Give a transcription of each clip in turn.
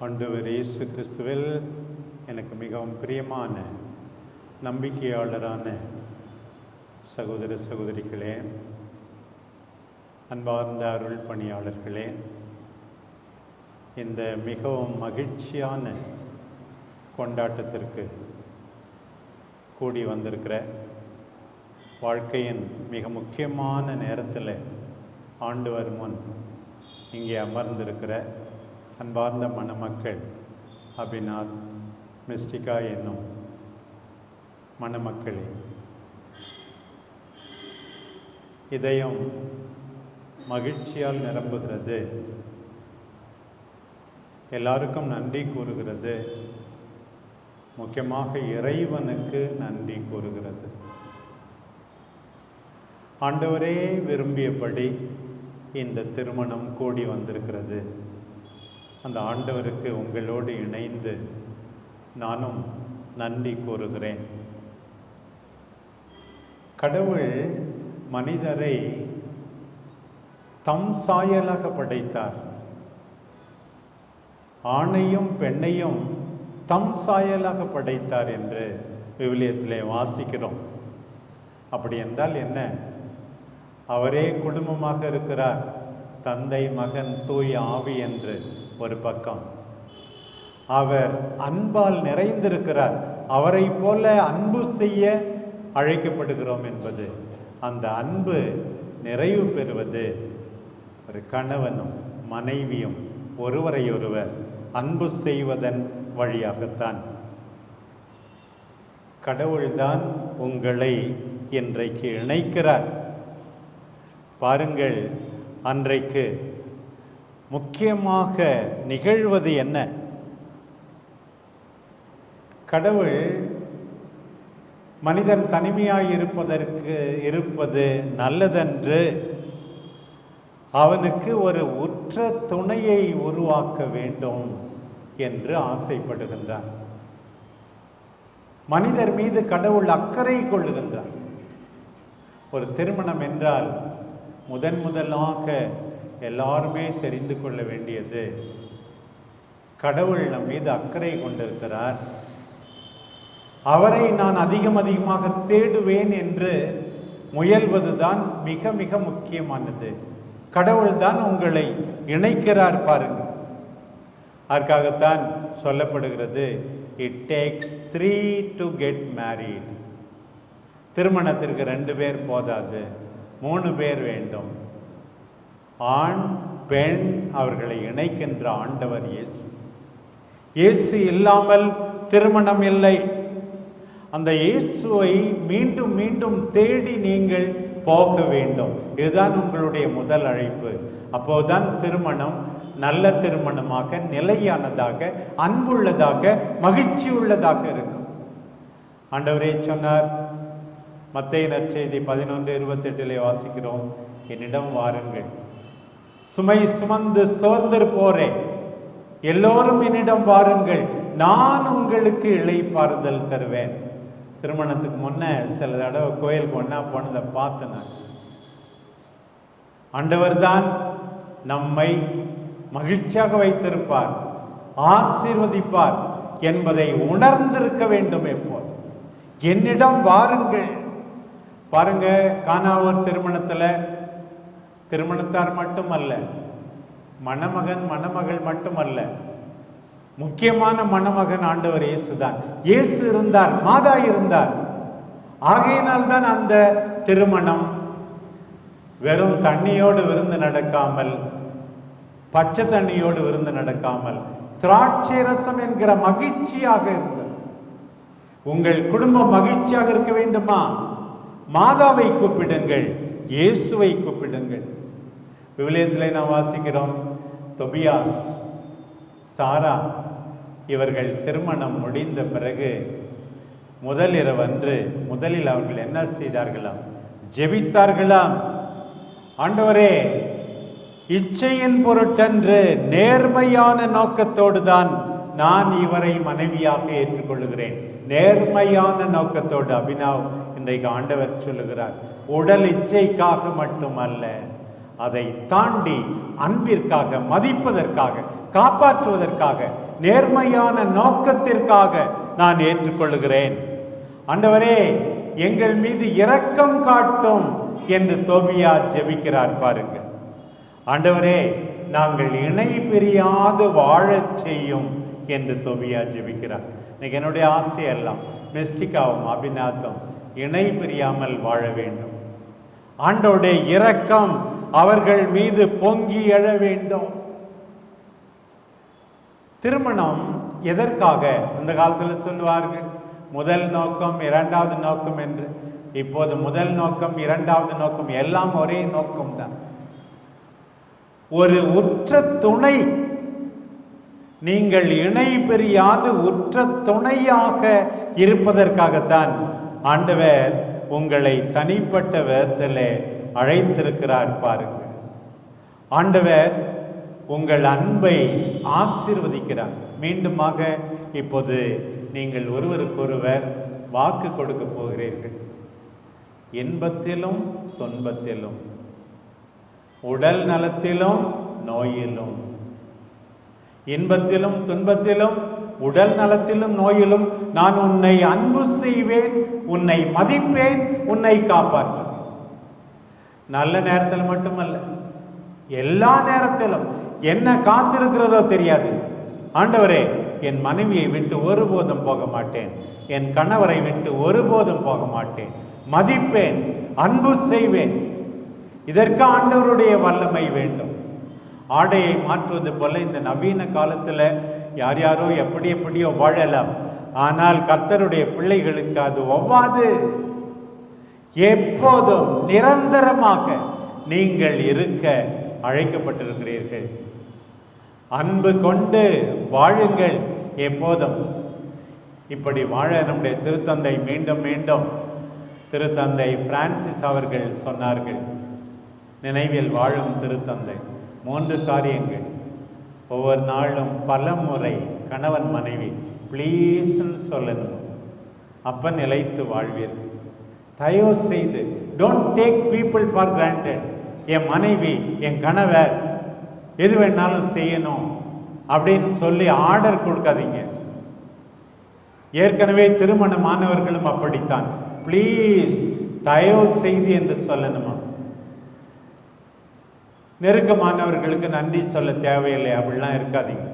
ஆண்டவர் இயேசு கிறிஸ்துவில் எனக்கு மிகவும் பிரியமான நம்பிக்கையாளரான சகோதர சகோதரிகளே அன்பார்ந்த அருள் பணியாளர்களே இந்த மிகவும் மகிழ்ச்சியான கொண்டாட்டத்திற்கு கூடி வந்திருக்கிற வாழ்க்கையின் மிக முக்கியமான நேரத்தில் ஆண்டவர் முன் இங்கே அமர்ந்திருக்கிற அன்பார்ந்த மணமக்கள் அபிநாத் மிஸ்டிகா என்னும் மணமக்களே. இதயம் மகிழ்ச்சியால் நிரம்புகிறது. எல்லாருக்கும் நன்றி கூறுகிறது. முக்கியமாக இறைவனுக்கு நன்றி கூறுகிறது. ஆண்டவரே விரும்பியபடி இந்த திருமணம் கூடி வந்திருக்கிறது. அந்த ஆண்டவருக்கு உங்களோடு இணைந்து நானும் நன்றி கூறுகிறேன். கடவுள் மனிதரை தம் சாயலாக படைத்தார். ஆணையும் பெண்ணையும் தம் சாயலாக படைத்தார் என்று விவிலியத்திலே வாசிக்கிறோம். அப்படி என்றால் என்ன? அவரே குடும்பமாக இருக்கிறார். தந்தை மகன் தூய் ஆவி என்று ஒரு பக்கம். அவர் அன்பால் நிறைந்திருக்கிறார். அவரை போல அன்பு செய்ய அழைக்கப்படுகிறோம் என்பது அந்த அன்பு நிறைவு பெறுவது. ஒரு கணவனும் மனைவியும் ஒருவரையொருவர் அன்பு செய்வதன் வழியாகத்தான். கடவுள்தான் உங்களை இன்றைக்கு இணைக்கிறார். பாருங்கள் அன்றைக்கு முக்கியமாக நிகழ்வது என்ன? கடவுள் மனிதன் தனிமையாக இருப்பதற்கு இருப்பது நல்லதென்று அவனுக்கு ஒரு உற்ற துணையை உருவாக்க வேண்டும் என்று ஆசைப்படுகின்றார். மனிதர் மீது கடவுள் அக்கறை கொள்ளுகின்றார். ஒரு திருமணம் என்றால் முதன் முதலாக எல்லாருமே தெரிந்து கொள்ள வேண்டியது. கடவுள் நம் மீது அக்கறை கொண்டிருக்கிறார். அவரை நான் அதிகம் அதிகமாக தேடுவேன் என்று முயல்வதுதான் மிக மிக முக்கியமானது. கடவுள் தான் உங்களை இணைக்கிறார் பாருங்கள். அதற்காகத்தான் சொல்லப்படுகிறது it takes three to get married திருமணத்திற்கு ரெண்டு பேர் போதாது. மூணு பேர் வேண்டும். ஆண் பெண் அவர்களை இணைக்கின்ற ஆண்டவர் இயேசு. இயேசு இல்லாமல் திருமணம் இல்லை. அந்த இயேசுவை மீண்டும் மீண்டும் தேடி நீங்கள் போக வேண்டும். இதுதான் உங்களுடைய முதல் அழைப்பு. அப்போதுதான் திருமணம் நல்ல திருமணமாக நிலையானதாக அன்புள்ளதாக மகிழ்ச்சி உள்ளதாக இருக்கும். ஆண்டவரே சொன்னார் மத்திய நற்செய்தி பதினொன்று இருபத்தெட்டிலே வாசிக்கிறோம். என்னிடம் வாருங்கள். சுமை சுமந்து சோர்ந்திருப்போரே எல்லோரும் என்னிடம் வாருங்கள். நான் உங்களுக்கு இழைப்பாறுதல் தருவேன். திருமணத்துக்கு முன்ன சில தடவை கோயிலுக்கு ஒன்றா போனதை பார்த்தேன் நான் ஆண்டவர் தான் நம்மை மகிழ்ச்சியாக வைத்திருப்பார் ஆசீர்வதிப்பார் என்பதை உணர்ந்திருக்க வேண்டும் எப்போது என்னிடம் வாருங்கள். பாருங்க கானாவூர் திருமணத்தில் திருமணத்தார் மட்டுமல்ல மணமகன் மணமகள் மட்டுமல்ல முக்கியமான மணமகன் ஆண்டவர் இயேசுதான். இயேசு இருந்தார் மாதா இருந்தார். ஆகையினால் தான் அந்த திருமணம் வெறும் தண்ணியோடு விருந்து நடக்காமல் பச்சை தண்ணியோடு விருந்து நடக்காமல் திராட்சை ரசம் என்கிற மகிழ்ச்சியாக இருந்தது. உங்கள் குடும்பம் மகிழ்ச்சியாக இருக்க வேண்டுமா? மாதாவை கூப்பிடுங்கள் இயேசுவை கூப்பிடுங்கள். விவிலியத்தில் நாம் வாசிக்கிறோம் தொபியாஸ் சாரா இவர்கள் திருமணம் முடிந்த பிறகு முதலிரவன்று முதலில் அவர்கள் என்ன செய்தார்களாம்? ஜெபித்தார்களாம். ஆண்டவரே இச்சையின் பொருட்டன்று நேர்மையான நோக்கத்தோடு தான் நான் இவரை மனைவியாக ஏற்றுக்கொள்கிறேன் நேர்மையான நோக்கத்தோடு அபினவ் இன்றைக்கு ஆண்டவர் சொல்லுகிறார் உடல் இச்சைக்காக மட்டுமல்ல அதை தாண்டி அன்பிற்காக மதிப்பதற்காக காப்பாற்றுவதற்காக நேர்மையான நோக்கத்திற்காக நான் ஏற்றுக்கொள்கிறேன் ஆண்டவரே எங்கள் மீது இரக்கம் காட்டும் என்று தோபியா ஜெபிக்கிறார் பாருங்கள். ஆண்டவரே நாங்கள் இணை பிரியாது வாழச் செய்யும் என்று தோபியா ஜெபிக்கிறார். இன்னைக்கு என்னுடைய ஆசையெல்லாம் மெஸ்டிக்காவும் அபிநாத்தம் இணை பிரியாமல் வாழ வேண்டும். ஆண்டோடைய இரக்கம் அவர்கள் மீது பொங்கி எழ வேண்டும். திருமணம் எதற்காக அந்த காலத்தில் சொல்லுவார்கள்? முதல் நோக்கம் இரண்டாவது நோக்கம் என்று. இப்போது முதல் நோக்கம் இரண்டாவது நோக்கம் எல்லாம் ஒரே நோக்கம்தான் ஒரு உற்ற துணை. நீங்கள் இணை பெரியாது உற்ற துணையாக இருப்பதற்காகத்தான் ஆண்டவர் உங்களை தனிப்பட்ட விதத்தில் அழைத்திருக்கிறார் பாருங்கள். ஆண்டவர் உங்கள் அன்பை ஆசீர்வதிக்கிறார். மீண்டுமாக இப்போது நீங்கள் ஒருவருக்கொருவர் வாக்கு கொடுக்க போகிறீர்கள். இன்பத்திலும் துன்பத்திலும் உடல் நலத்திலும் நோயிலும் இன்பத்திலும் துன்பத்திலும் உடல் நலத்திலும் நோயிலும் நான் உன்னை அன்பு செய்வேன் உன்னை மதிப்பேன் உன்னை காப்பாற்றுவேன். நல்ல நேரத்தில் மட்டுமல்ல எல்லா நேரத்திலும் என்ன காத்திருக்கிறதோ தெரியாது. ஆண்டவரே என் மனைவியை விட்டு ஒருபோதும் போக மாட்டேன். என் கணவரை விட்டு ஒருபோதும் போக மாட்டேன். மதிப்பேன் அன்பு செய்வேன். இதற்கு ஆண்டவருடைய வல்லமை வேண்டும். ஆடையை மாற்றுவது போல இந்த நவீன காலத்தில் யார் யாரோ எப்படி எப்படியோ வாழலாம். ஆனால் கர்த்தருடைய பிள்ளைகளுக்கு அது ஒவ்வாது. எப்போதும் நிரந்தரமாக நீங்கள் இருக்க அழைக்கப்பட்டிருக்கிறீர்கள். அன்பு கொண்டு வாழுங்கள் எப்போதும். இப்படி வாழ நம்முடைய திருத்தந்தை மீண்டும் மீண்டும் திருத்தந்தை பிரான்சிஸ் அவர்கள் சொன்னார்கள். நினைவில் வாழும் திருத்தந்தை. மூன்று காரியங்கள். ஒவ்வொரு நாளும் பல முறை கணவன் மனைவி ப்ளீஸ்ன்னு சொல்லணும். அப்போ நிலைத்து வாழ்வீர். தயவு செய்து don't take people for granted என் மனைவி என் கணவர் எது வேணாலும் செய்யணும் அப்படின்னு சொல்லி ஆர்டர் கொடுக்காதீங்க. ஏற்கனவே திருமணமானவர்களும் அப்படித்தான். ப்ளீஸ் தயவு செய்து என்று சொல்லணும்? நெருக்கமானவர்களுக்கு நன்றி சொல்ல தேவையில்லை. அப்படிலாம் இருக்காதீங்க.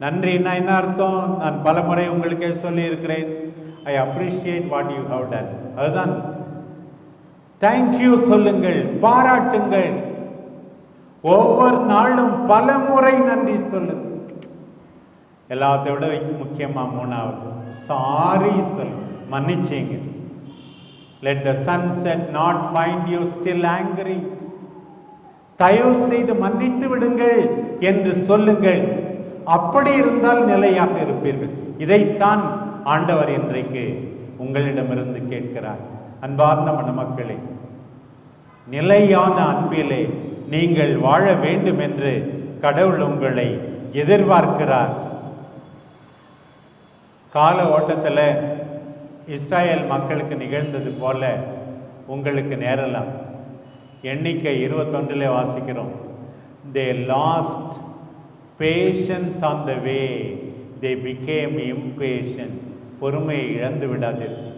நன்றின்னா என்ன அர்த்தம்? நான் பல முறை உங்களுக்கே சொல்லியிருக்கிறேன். I appreciate what you have done அதுதான். தேங்க்யூ சொல்லுங்கள் பாராட்டுங்கள். ஒவ்வொரு நாளும் பல முறை நன்றி சொல்லுங்கள். எல்லாத்தை விட முக்கியமா மூணாவது சாரி சொல் மன்னிச்சீங்க. Let the sun set not find you still angry தயவு செய்து மன்னித்து விடுங்கள் என்று சொல்லுங்கள். அப்படி இருந்தால் நிலையாக இருப்பீர்கள். இதைத்தான் ஆண்டவர் இன்றைக்கு உங்களிடமிருந்து கேட்கிறார். அன்பார்ந்த மணமக்களே நிலையான அன்பிலே நீங்கள் வாழ வேண்டும் என்று கடவுள் உங்களை எதிர்பார்க்கிறார். கால ஓட்டத்தில் இஸ்ராயேல் மக்களுக்கு நிகழ்ந்தது போல உங்களுக்கு நேரலாம். எண்ணிக்கை இருபத்தொன்றிலே வாசிக்கிறோம். They lost patience on the way they become impatient பொறுமையை இழந்து விடாதீர்கள்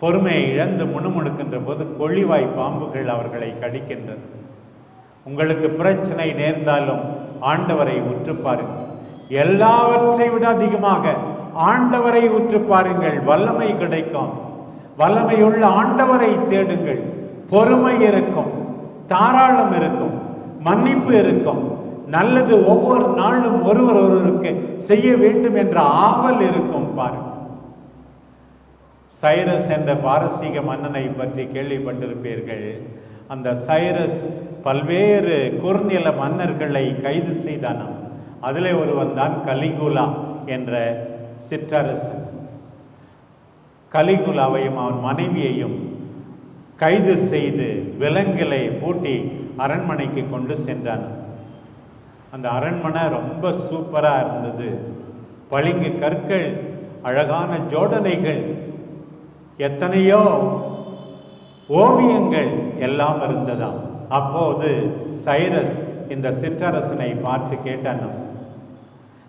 பொறுமையை இழந்து முணுமுணுக்கின்ற போது கொழிவாய் பாம்புகள் அவர்களை கடிக்கின்றன. உங்களுக்கு பிரச்சனை நேர்ந்தாலும் ஆண்டவரை உற்று பாருங்கள். எல்லாவற்றை விட அதிகமாக ஆண்டவரை உற்று பாருங்கள். வல்லமை கிடைக்கும். வல்லமையுள்ள ஆண்டவரை தேடுங்கள். பொறுமை இருக்கும் தாராளம் இருக்கும் மன்னிப்பு இருக்கும். நல்லது ஒவ்வொரு நாளும் ஒருவர் ஒருவருக்கு செய்ய வேண்டும் என்ற ஆவல் இருக்கும் பாருங்கள் சைரஸ் என்ற பாரசீக மன்னனை பற்றி கேள்விப்பட்டிருப்பீர்கள். அந்த சைரஸ் பல்வேறு குறுநில மன்னர்களை கைது செய்தானாம். அதிலே ஒருவன் தான் கலிகுலா என்ற சிற்றரசன். கலிகுலாவையும் அவன் மனைவியையும் கைது செய்து விலங்கிலை பூட்டி அரண்மனைக்கு கொண்டு சென்றான். அந்த அரண்மனை ரொம்ப சூப்பராக இருந்தது. பளிங்கு கற்கள் அழகான ஜோடனைகள் எத்தனையோ ஓவியங்கள் எல்லாம் இருந்ததாம். அப்போது சைரஸ் இந்த சிற்றரசனை பார்த்து கேட்டான்.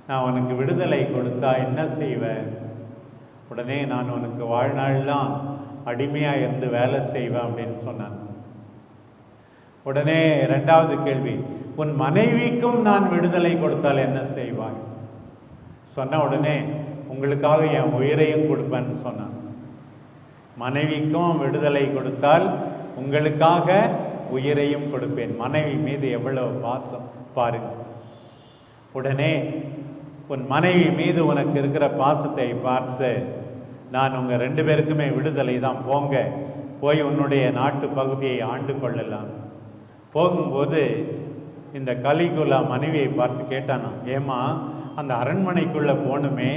நான் உனக்கு விடுதலை கொடுத்தா என்ன செய்வ? உடனே நான் உனக்கு வாழ்நாள்லாம் அடிமையாக இருந்து வேலை செய்வேன் அப்படின்னு சொன்னான். உடனே ரெண்டாவது கேள்வி உன் மனைவிக்கும் நான் விடுதலை கொடுத்தால் என்ன செய்வாய்? சொன்ன உடனே உங்களுக்காக என் உயிரையும் கொடுப்பேன்னு சொன்னான். மனைவிக்கும் விடுதலை கொடுத்தால் உங்களுக்காக உயிரையும் கொடுப்பேன். மனைவி மீது எவ்வளவு பாசம் பாருங்கள். உடனே உன் மனைவி மீது உனக்கு இருக்கிற பாசத்தை பார்த்து நான் உங்கள் ரெண்டு பேருக்குமே விடுதலை தான். போங்க போய் உன்னுடைய நாட்டு பகுதியை ஆண்டு கொள்ளலாம். போகும்போது இந்த கலிகுலா மனைவியை பார்த்து கேட்டானாம் ஏமா அந்த அரண்மனைக்குள்ளே போகணுமே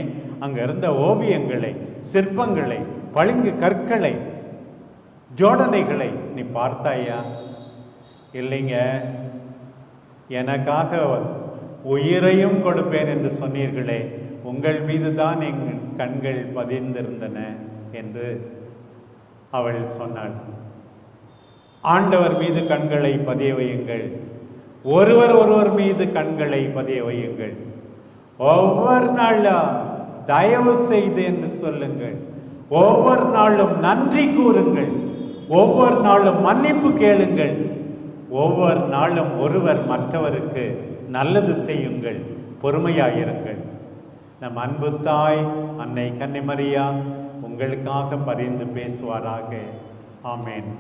அங்கே இருந்த ஓவியங்களை சிற்பங்களை பளிங்கு கற்களை ஜோடனைகளை நீ பார்த்தாயா? இல்லைங்க. எனக்காக உயிரையும் கொடுப்பேன் என்று சொன்னீர்களே உங்கள் மீது தான் என் கண்கள் பதிந்திருந்தன என்று அவள் சொன்னாள். ஆண்டவர் மீது கண்களை பதிய வையுங்கள். ஒருவர் ஒருவர் மீது கண்களை பதிய வையுங்கள். ஒவ்வொரு நாளும் தயவு செய்து என்று சொல்லுங்கள். ஒவ்வொரு நாளும் நன்றி கூறுங்கள். ஒவ்வொரு நாளும் மன்னிப்பு கேளுங்கள். ஒவ்வொரு நாளும் ஒருவர் மற்றவருக்கு நல்லது செய்யுங்கள் பொறுமையாயிருங்கள். நம் அன்பு தாய் அன்னை கன்னிமரியா உங்களுக்காக பரிந்து பேசுவாராக. ஆமேன்.